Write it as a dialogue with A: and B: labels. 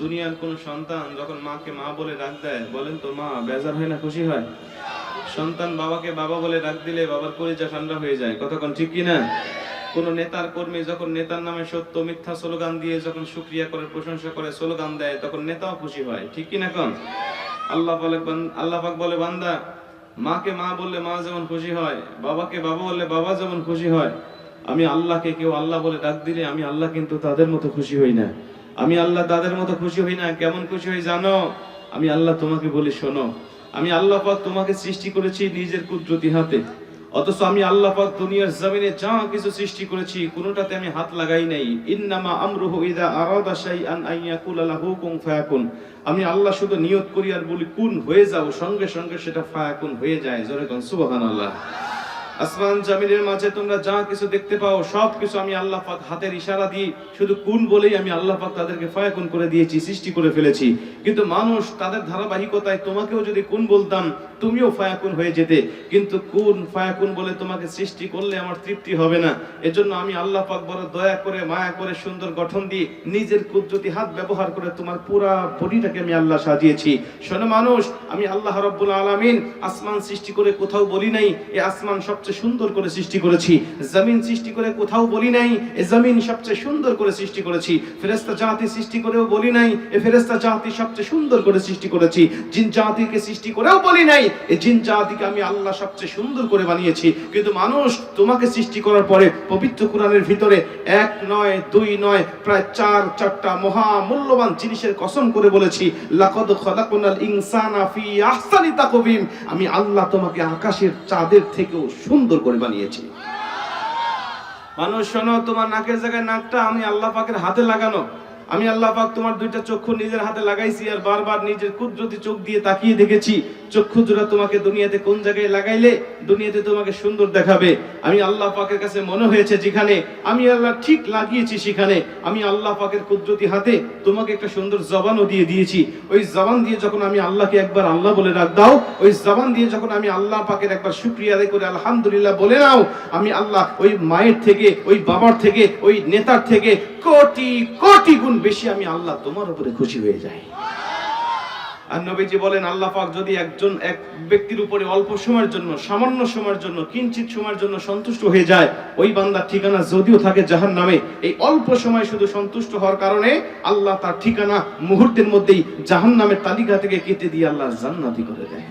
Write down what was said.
A: দুনিয়ার কোন সন্তান যখন মাকে মা বলে ডাক দেয়, বলেন তো মা, বেজার হয় না, খুশি হয়? সন্তান বাবাকে বাবা বলে ডাক দিলে বাবার কলিজা ঠান্ডা হয়ে যায়। কতক্ষণ ঠিক কি না কোন নেতার কর্মী যখন নেতার নামে সত্য মিথ্যা স্লোগান দিয়ে যখন সুক্রিয়া করে প্রশংসা করে স্লোগান দেয়, তখন নেতাও খুশি হয়। ঠিক কি না কোন? আল্লাহ বলে আল্লাহ পাক বলে, বান্দা, মাকে মা বললে মা যেমন খুশি হয়, বাবাকে বাবা বললে বাবা যেমন খুশি হয়, আমি আল্লাহকে কেউ আল্লাহ বলে ডাক দিলে আমি আল্লাহ কিন্তু তাদের মতো খুশি হই না। আমি আল্লাহ তাদের মতো খুশি হই না, কেমন খুশি হই জানো? আমি আল্লাহ তোমাকে বলি, শোনো, আমি আল্লাহ পাক তোমাকে সৃষ্টি করেছি নিজের কুদরতি হাতে। অথচ আমি আল্লাহ পাক দুনিয়ার জমিনে যা কিছু সৃষ্টি করেছি, কোনোটাতে আমি হাত লাগাই নাই। ইন্নামা আমরুহু ইদা আরাদা শাইআন আন ইয়াকুলা লাহু কুন ফায়াকুন। আমি আল্লাহ শুধু নিয়ত করি আর বলি, কুন হয়ে যাও, সঙ্গে সঙ্গে সেটা ফায়াকুন হয়ে যায়। জোরে কোন, সুবহানাল্লাহ। আসমান জমিনের মাঝে তোমরা যা কিছু দেখতে পাও সব কিছু আমি আল্লাহ পাক হাতের ইশারা দিয়ে, শুধু কুন বলেই আমি আল্লাহ পাক তাদেরকে ফায়াকুন করে দিয়েছি, সৃষ্টি করে ফেলেছি। কিন্তু মানুষ তাদের ধারাবাহিকতায় তোমাকেও যদি কুন বলতাম, তুমিও ফায়াকুন হয়ে যেতে। কিন্তু কুন ফায়াকুন বলে তোমাকে সৃষ্টি করলে আমার তৃপ্তি হবে না। এজন্য আমি আল্লাহ পাক বড় দয়া করে, মায়া করে, সুন্দর গঠন দিয়ে নিজের কুদরতি হাত ব্যবহার করে তোমার পুরা বডিটাকে আমি আল্লাহ সাজিয়েছি। শোনো মানুষ, আমি আল্লাহ রব্বুল আলামিন আসমান সৃষ্টি করে কোথাও বলি নাই এই আসমান সবচেয়ে সুন্দর করে সৃষ্টি করেছি। জমিন সৃষ্টি করে কোথাও বলি নাই এই জমিন সবচেয়ে সুন্দর করে সৃষ্টি করেছি। ফেরেশতা জাতি সৃষ্টি করেও বলি নাই এই ফেরেশতা জাতি সবচেয়ে সুন্দর করে সৃষ্টি করেছি। জিন জাতিকে সৃষ্টি করেও বলি নাই এই জিন জাতিকে আমি আল্লাহ সবচেয়ে সুন্দর করে বানিয়েছি। কিন্তু মানুষ তোমাকে সৃষ্টি করার পরে পবিত্র কোরআনের ভিতরে এক নয়, দুই নয়, প্রায় চার, চারটা মহা মূল্যবান জিনিসের কসম করে বলেছি, লাকাদ ইনসানা ফি আহসানি তাকবীম আমি আল্লাহ তোমাকে আকাশের চাঁদের থেকেও সুন্দর করে বানিয়েছি। মানুষ শোনো তোমার নাকের জায়গায় নাকটা আমি আল্লাহ পাকের হাতে লাগানো। আমি আল্লাহ পাক তোমার দুইটা চক্ষু নিজের হাতে লাগাইছি আর বারবার নিজের কুদরতি চোখ দিয়ে তাকিয়ে দেখেছি, চক্ষু জোড়া তোমাকে দুনিয়াতে কোন জায়গায় লাগাইলে দুনিয়াতে তোমাকে সুন্দর দেখাবে। আমি আল্লাহ পাকের কাছে মনে হয়েছে যেখানে, আমি আল্লাহ ঠিক লাগিয়েছি সেখানে, আমি আল্লাহ পাকের কুদরতি হাতে তোমাকে একটা সুন্দর জবানও দিয়ে দিয়েছি। ওই জবান দিয়ে যখন আমি আল্লাহকে একবার আল্লাহ বলে রাখ দাও, ওই জবান দিয়ে যখন আমি আল্লাহ পাকের একবার শুক্রিয়া আদায় করে আলহামদুলিল্লাহ বলে নাও, আমি আল্লাহ ওই মায়ের থেকে, ওই বাবার থেকে, ওই নেতার থেকে কোটি কোটি গুণ বেশি আমি আল্লাহ তোমার উপরে খুশি হয়ে যাই। আর নবীজি বলেন, আল্লাহ পাক যদি একজন, এক ব্যক্তির উপরে অল্প সময়ের জন্য, সামান্য সময়ের জন্য, কিঞ্চিত সময়ের জন্য সন্তুষ্ট হয়ে যায়, ওই বান্দার ঠিকানা যদিও থাকে জাহান নামে এই অল্প সময় শুধু সন্তুষ্ট হওয়ার কারণে আল্লাহ তার ঠিকানা মুহূর্তের মধ্যেই জাহান নামের তালিকা থেকে কেটে দিয়ে আল্লাহ জান্নাতি করে দেয়।